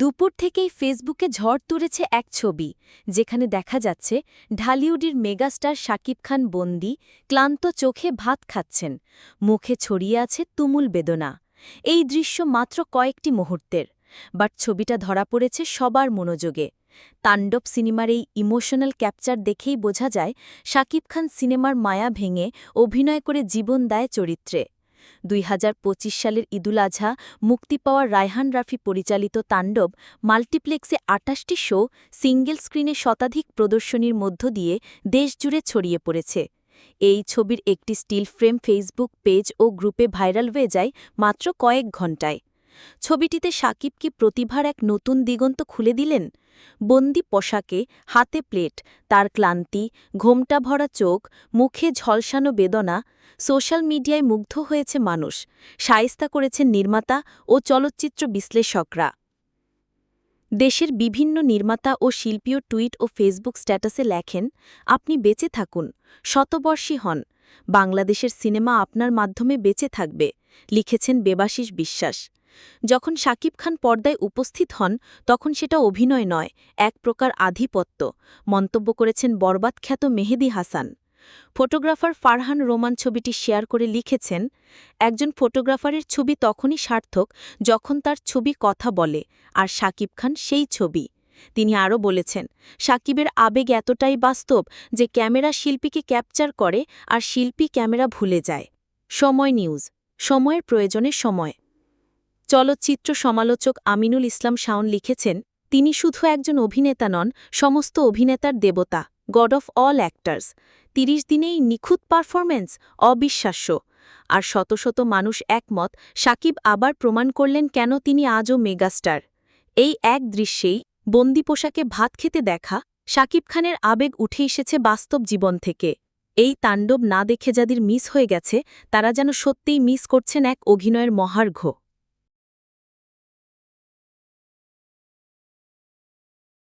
দুপুর থেকেই ফেসবুকে ঝড় তুলেছে এক ছবি, যেখানে দেখা যাচ্ছে ঢালিউডের মেগাস্টার শাকিব খান বন্দি, ক্লান্ত চোখে ভাত খাচ্ছেন। মুখে ছড়িয়ে আছে তুমুল বেদনা। এই দৃশ্য মাত্র কয়েকটি মুহূর্তের, বাট ছবিটা ধরা পড়েছে সবার মনোযোগে। তাণ্ডব সিনেমার এই ইমোশনাল ক্যাপচার দেখেই বোঝা যায়, শাকিব খান সিনেমার মায়া ভেঙে অভিনয় করে জীবন দেয় চরিত্রে। দুই হাজার পঁচিশ সালের ঈদুল আজহা মুক্তি পাওয়া রায়হান রাফি পরিচালিত তাণ্ডব মাল্টিপ্লেক্সে আটাশটি শো সিঙ্গেল স্ক্রিনে শতাধিক প্রদর্শনীর মধ্য দিয়ে দেশজুড়ে ছড়িয়ে পড়েছে। এই ছবির একটি স্টিল ফ্রেম ফেসবুক পেজ ও গ্রুপে ভাইরাল হয়ে যায় মাত্র কয়েক ঘণ্টায়। ছবিটিতে সাকিব কি প্রতিভার এক নতুন দিগন্ত খুলে দিলেন? বন্দি পোশাকে, হাতে প্লেট, তার ক্লান্তি, ঘোমটা ভরা চোখ, মুখে ঝলসানো বেদনা, সোশ্যাল মিডিয়ায় মুগ্ধ হয়েছে মানুষ সায়স্তা করেছেন নির্মাতা ও চলচ্চিত্র বিশ্লেষকরা। দেশের বিভিন্ন নির্মাতা ও শিল্পীয় টুইট ও ফেসবুক স্ট্যাটাসে লেখেন, আপনি বেঁচে থাকুন, শতবর্ষী হন, বাংলাদেশের সিনেমা আপনার মাধ্যমে বেঁচে থাকবে লিখেছেন বেবাশিস বিশ্বাস। যখন সাকিব খান পর্দায় উপস্থিত হন, তখন সেটা অভিনয় নয়, এক প্রকার আধিপত্য, মন্তব্য করেছেন বরবাদ খ্যাত মেহেদি হাসান। ফটোগ্রাফার ফারহান রোমান ছবিটি শেয়ার করে লিখেছেন, একজন ফটোগ্রাফারের ছবি তখনই সার্থক যখন তার ছবি কথা বলে, আর সাকিব খান সেই ছবি। তিনি আরও বলেছেন, সাকিবের আবেগ এতটাই বাস্তব যে ক্যামেরা শিল্পীকে ক্যাপচার করে আর শিল্পী ক্যামেরা ভুলে যায়। সময় নিউজ, সময়ের প্রয়োজনে সময়। চলচ্চিত্র সমালোচক আমিনুল ইসলাম শাওন লিখেছেন, তিনি শুধু একজন অভিনেতা নন, সমস্ত অভিনেতার দেবতা, গড অফ অল অ্যাক্টার্স। তিরিশ দিনেই নিখুঁত পারফরম্যান্স, অবিশ্বাস্য। আর শত শত মানুষ একমত, সাকিব আবার প্রমাণ করলেন কেন তিনি আজও মেগাস্টার। এই এক দৃশ্যেই বন্দি পোশাকে ভাত খেতে দেখা, সাকিব খানের আবেগ উঠে এসেছে বাস্তব জীবন থেকে। এই তাণ্ডব না দেখে যাদের মিস হয়ে গেছে, তারা যেন সত্যিই মিস করছেন এক অভিনয়ের মহার্ঘ।